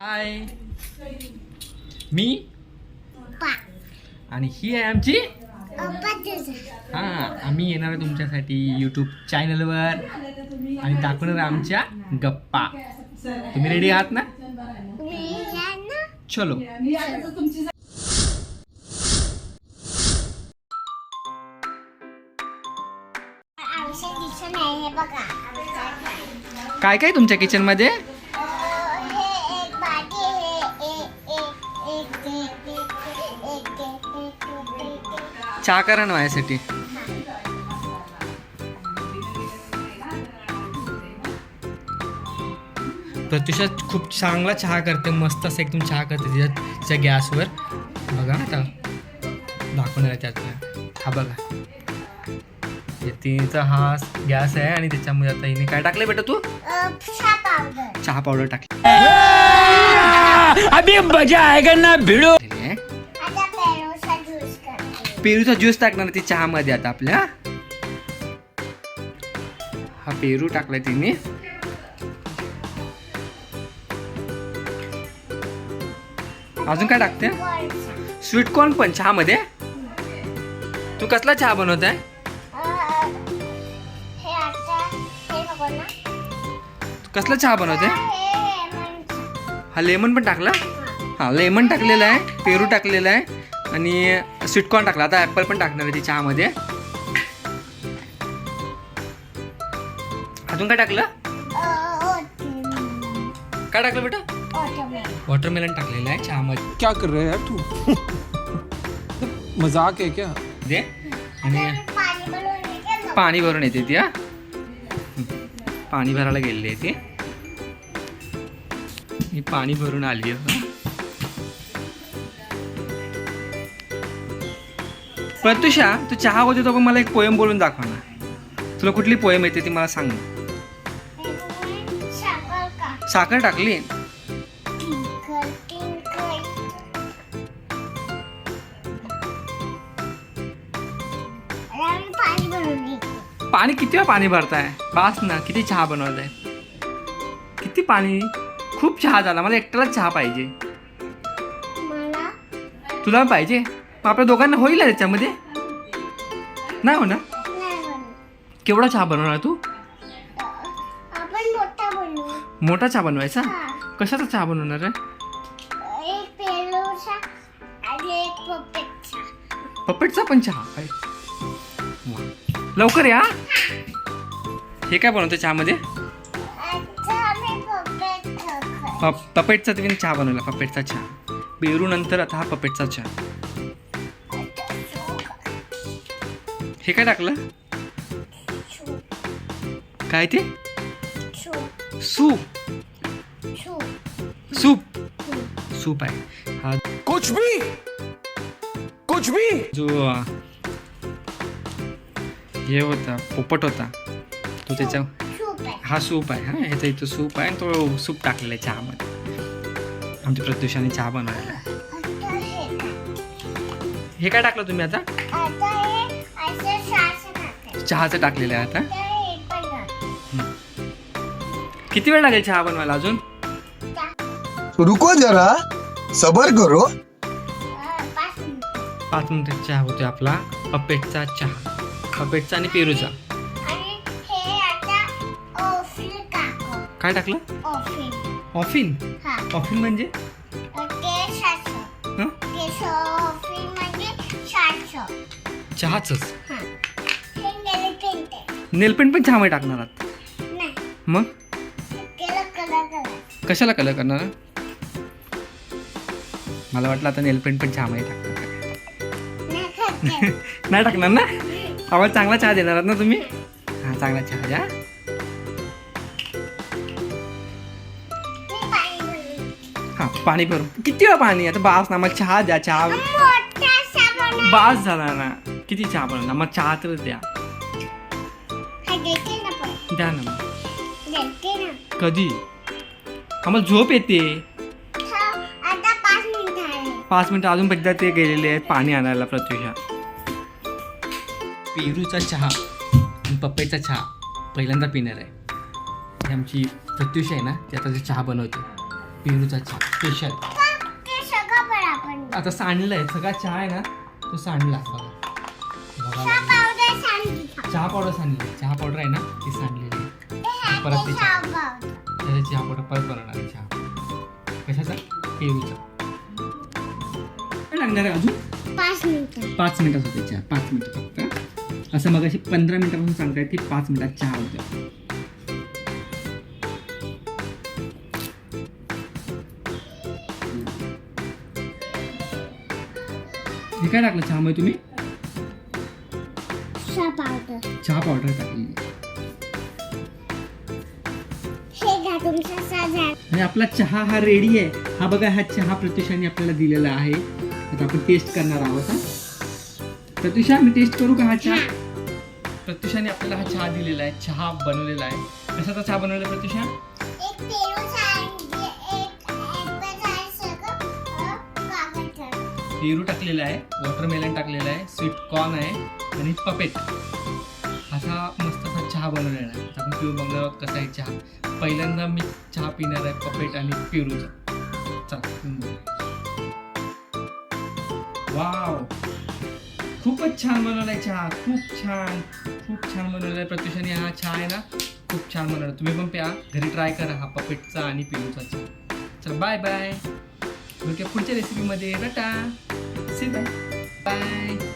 हाय मी? आणि ही आहे आमची? हा आम्ही येणार आहे तुमच्यासाठी यूट्यूब चॅनलवर आणि दाखवणार आमच्या गप्पा. तुम्ही रेडी आहात ना? चलो. काय काय तुमच्या किचनमध्ये? चहा करा ना माझ्यासाठी. प्रत्युषा खूप चांगला चहा करते मस्त असं एकदम चहा करते तिच्या तिच्या गॅसवर. बघा आता. दाखवणार आहे त्यात हा बघा. हे तिचा हा गॅस आहे आणि त्याच्यामध्ये आता हिने काय टाकलंय बेटा तू? चहा पावडर टाकली. अभी मजा आएगा ना भिड़ो. पेरूचा ज्यूस टाकणार ती चहामध्ये आता आपल्या. हा पेरू टाकलाय तिने. अजून काय टाकते? स्वीट कॉर्न पण चहामध्ये? तू कसला चहा बनवत आहे कसला चहा बनवते हा लेमन पण टाकला? हा लेमन टाकलेला आहे पेरू टाकलेला आहे. आणि स्वीटकॉर्न टाकला. आता ॲपल पण टाकणार आहे ती चहामध्ये अजून काय टाकलं? काय टाकलं बेटा? वॉटरमेलन टाकलेलं आहे चहामध्ये. क्या कर रहा यार तू? मजाक है क्या? दे. आणि पाणी भरून येते ती हा. पाणी भरायला गेलेली आहे ती. मी पाणी भरून आली आहे. प्रत्युषा तू चहा होते तो पण मला एक पोयम बोलून दाखव ना. तुला कुठली पोयम येते ती मला सांग ना. साखर टाकली? पाणी किती वेळा पाणी भरताय? बास ना किती चहा बनवताय? किती पाणी? खूप चहा झाला मला एकट्यालाच चहा पाहिजे. तुला पाहिजे? आपल्या दोघांना होईल त्याच्यामध्ये? नाही हो ना केवढा चहा बनवणार तू? मोठा चहा बनवायचा. कशाचा चहा बनवणार पपेटचा पण चहा. लवकर या. हे काय बनवतं चहामध्ये? पपेटचा तुम्ही चहा बनवला पपेटचा चहा. पेरू नंतर आता हा पपेटचा चहा. हे काय टाकलं? काय ते? सूप. सूप. सूप आहे. हा. कुछ भी! कुछ भी! जो हे होता पोपट होता तो त्याच्या सूप आहे. हा सूप आहे हा. ह्याचा इथं सूप आहे आणि तो सूप टाकलेला आहे चहामध्ये. आमच्या प्रत्युषाने चहा बनवलेला आहे. हे. हे काय टाकलं तुम्ही आता? चहाचं टाकलेलं आहे आता. किती वेळ लागेल चहा बनवायला अजून. रुको जरा सबर करो पाच मिनिटं. पाच मिनिटात चहा होतोय आपला पपेटचा चहा पपेटचा आणि पेरूचा हे. काय टाकलं ऑफिल. ऑफिन हा. ऑफिन म्हणजे चहाच. नेलपेंट पण चहामध्ये टाकणार आहात. मग. कशाला कलर करणार मला वाटलं आता नेलपेंट पण चहामध्ये टाकणार नाही टाकणार ना? आम्हाला चांगला चहा देणार आहात ना तुम्ही? हा चांगला चहा द्या. हा पाणी भरून. किती वेळा पाणी? आता बास ना मग चहा द्या चहा. बास झाला ना. किती चहा बनवणार? मग चहा तर द्या. द्या ना मग. कधी? आम्हाला झोप येते. पाच मिनिटं आहे. अजून एकदा ते गेलेले आहेत पाणी आणायला प्रत्युषा. पेरूचा चहा आणि पपईचा चहा पहिल्यांदा पिणार आहे. ही आमची प्रत्युषा आहे ना ती आता जे चहा बनवते. पेरूचा चहा स्पेशल आता सांडलंय सगळा चहा आहे ना तो सांडला. बघा चहा पावडर सांगितली चहा पावडर सांडली. चहा पावडर आहे ना ती सांडलेली. परत ते चहा त्याचा चहा पावडर परत बनवणार आहे चहा. कशाचा? काय लागणार आहे अजून? पाच मिनिटं. पाच मिनिटात होते चहा. पाच मिनिटं फक्त. असं मग अशी पंधरा मिनिटापासून सांगतायत की पाच मिनिटात चहा होते. हे काय टाकलं चहामध्ये तुम्ही? चहा पावडर चहा पावडर टाकली हे घ्या तुमचा साजा. आणि आपला चहा हा रेडी आहे. हा बघा हा चहा प्रत्युषाने आपल्याला दिलेला आहे. आता आपण टेस्ट करणार आहोत हा. प्रत्युषा मी टेस्ट करू का हा चहा? प्रत्युषाने आपल्याला हा चहा दिलेला आहे. चहा बनवलेला आहे. कशाचा चहा बनवलेला आहे प्रत्युषा? एक पेरू पेरू टाकलेला आहे वॉटरमेलन टाकलेला आहे स्वीट कॉर्न आहे आणि पपेट असा मस्त असा चहा बनवलेला आहे. आता आपण पिऊ बघणार आहोत कसा आहे चहा. पहिल्यांदा मी चहा पिणार आहे पपेट आणि पेरूचा. चला वाव खूपच छान बनवला आहे चहा. खूप छान खूप छान बनवला आहे प्रत्युषाने हा चहा आहे ना खूप छान बनवला. तुम्ही पण प्या. घरी ट्राय करा हा पपेटचा आणि पेरूचा चहा. चल बाय बाय भेटूया पुढच्या रेसिपीमध्ये टाटा! See bye bye